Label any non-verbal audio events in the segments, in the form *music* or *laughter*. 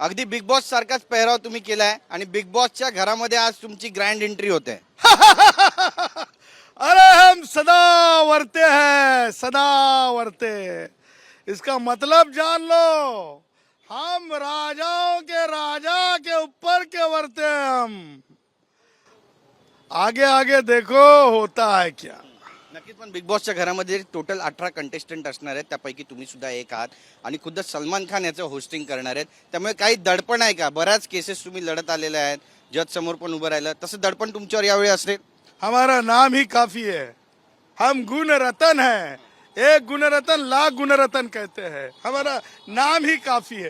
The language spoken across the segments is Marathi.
अगदी बिग बॉस सारखाच पेहराव तुम्ही केलाय आणि बिग बॉसच्या घरामध्ये आज तुमची ग्रँड एंट्री होते. *laughs* अरे हम सदा वरते है सदा वरते इसका मतलब जान लो हम राजाओं के राजा के ऊपर के वरते हैं हम। आगे आगे देखो होता है क्या। नक्कीच पण बिग बॉसच्या घरामध्ये टोटल अठरा कंटेस्टंट असणार आहेत. त्यापैकी तुम्ही सुद्धा एक आहात. आणि खुद्द सलमान खान याचं होस्टिंग करणार आहेत. त्यामुळे काही दडपण आहे का? बऱ्याच केसेस तुम्ही लढत आलेल्या आहेत. जज समोर पण उभं राहिलं. तसं दडपण तुमच्यावर यावेळी असेल. हमारा नाम ही काफी है. हम गुण रतन है. एक गुण रतन लाख गुण रतन कहते हैं. हमारा नाम ही काफी है.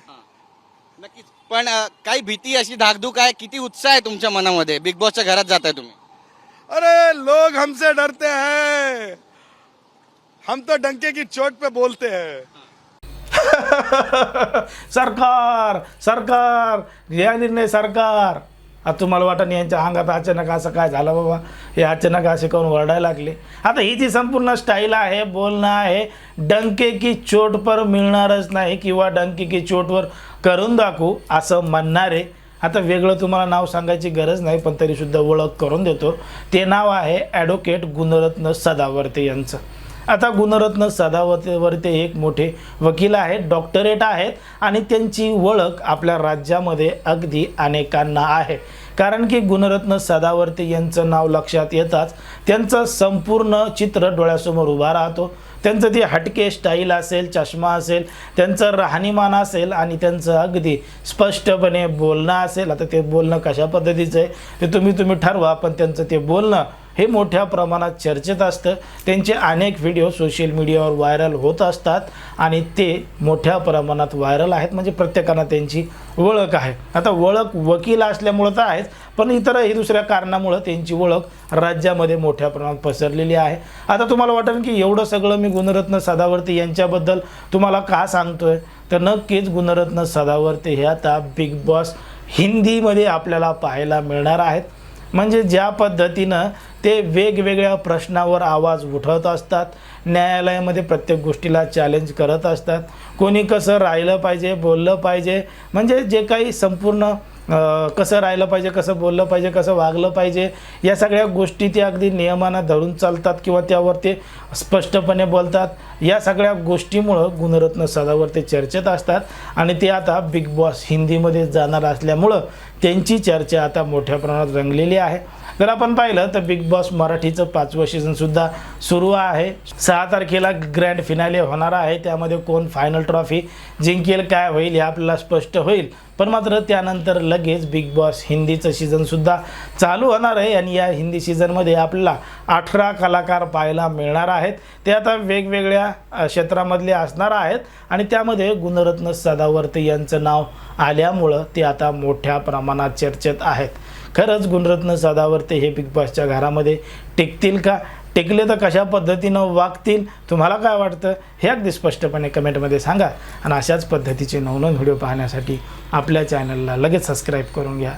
नक्कीच. पण अं, काही भीती अशी धाकधूक आहे? किती उत्साह आहे तुमच्या मनामध्ये? बिग बॉसच्या घरात जाताय तुम्ही. अरे लोग हमसे डरते हैं। हम तो डंके की चोट पे बोलते हैं। *laughs* सरकार सरकार या निर्णय सरकार। आता तुम्हाला वाटत यांच्या अंगात अचानक असं काय झालं बाबा? हे अचानक असे करून ओरडायला लागले? आता ही जी संपूर्ण स्टाईल आहे बोलणं आहे डंके की चोट पर मिळणारच नाही किंवा डंके की चोटवर करून दाखवू असं म्हणणारे आता वेगळं तुम्हाला नाव सांगायची गरज नाही पण तरीसुद्धा ओळख करून देतो. ते नाव आहे ॲडव्होकेट गुणरत्न सदावर्ते यांचं. आता गुणरत्न सदावर्ते एक मोठे वकील आहेत डॉक्टरेट आहेत आणि त्यांची ओळख आपल्या राज्यामध्ये अगदी अनेकांना आहे. कारण की गुणरत्न सदावर्ते यांचं नाव लक्षात येताच त्यांचं संपूर्ण चित्र डोळ्यासमोर उभा राहतो. त्यांचं ती हटके स्टाईल असेल चष्मा असेल त्यांचं राहणीमान असेल आणि त्यांचं अगदी स्पष्टपणे बोलणं असेल आता ते बोलणं कशा पद्धतीचं आहे ते तुम्ही तुम्ही ठरवा पण त्यांचं ते बोलणं हे मोठ्या प्रमाणात चर्चेत असतं. त्यांचे अनेक व्हिडिओ सोशल मीडियावर व्हायरल होत असतात आणि ते मोठ्या प्रमाणात व्हायरल आहेत. म्हणजे प्रत्येकानं त्यांची ओळख आहे. आता ओळख वकील असल्यामुळं तर आहेच पण इतरही दुसऱ्या कारणामुळं त्यांची ओळख राज्यामध्ये मोठ्या प्रमाणात पसरलेली आहे. आता तुम्हाला वाटेल की एवढं सगळं मी गुणरत्न सदावर्ती यांच्याबद्दल तुम्हाला का सांगतोय? तर नक्कीच गुणरत्न सदावर्ते हे आता बिग बॉस हिंदीमध्ये आपल्याला पाहायला मिळणार आहेत. म्हणजे ज्या पद्धतीनं ते वेगवेगळ्या प्रश्नावर आवाज उठवत असतात न्यायालयामध्ये प्रत्येक गोष्टीला चॅलेंज करत असतात. कोणी कसं राहिलं पाहिजे बोललं पाहिजे म्हणजे जे काही संपूर्ण कसं राहिलं पाहिजे कसं बोललं पाहिजे कसं वागलं पाहिजे या सगळ्या गोष्टी ते अगदी नियमांना धरून चालतात किंवा त्यावर ते स्पष्टपणे बोलतात. या सगळ्या गोष्टीमुळं गुणरत्न सदावर ते चर्चेत असतात आणि ते आता बिग बॉस हिंदीमध्ये जाणार असल्यामुळं त्यांची चर्चा आता मोठ्या प्रमाणात रंगलेली आहे. जर आपण पाहिलं तर बिग बॉस मराठीचं पाचवं सीझनसुद्धा सुरू आहे. सहा तारखेला ग्रँड फिनाले होणार आहे. त्यामध्ये कोण फायनल ट्रॉफी जिंकेल काय होईल हे आपल्याला स्पष्ट होईल. पण मात्र त्यानंतर लगेच बिग बॉस हिंदीचं सीझनसुद्धा चालू होणार आहे आणि या हिंदी सीझनमध्ये आपल्याला अठरा कलाकार पाहायला मिळणार आहेत. ते आता वेगवेगळ्या क्षेत्रामधले असणार आहेत आणि त्यामध्ये गुणरत्न सदावर्ते यांचं नाव आल्यामुळं ते आता मोठ्या प्रमाणात चर्चेत आहेत. खरंच गुणरत्न सदावर्ते हे बिग बॉसच्या घरामध्ये टिकतील का? टिकले तर कशा पद्धतीनं वागतील? तुम्हाला काय वाटतं? हे अगदी स्पष्टपणे कमेंटमध्ये सांगा. आणि अशाच पद्धतीचे नवनवीन व्हिडिओ पाहण्यासाठी आपल्या चॅनलला लगेच सबस्क्राईब करून घ्या.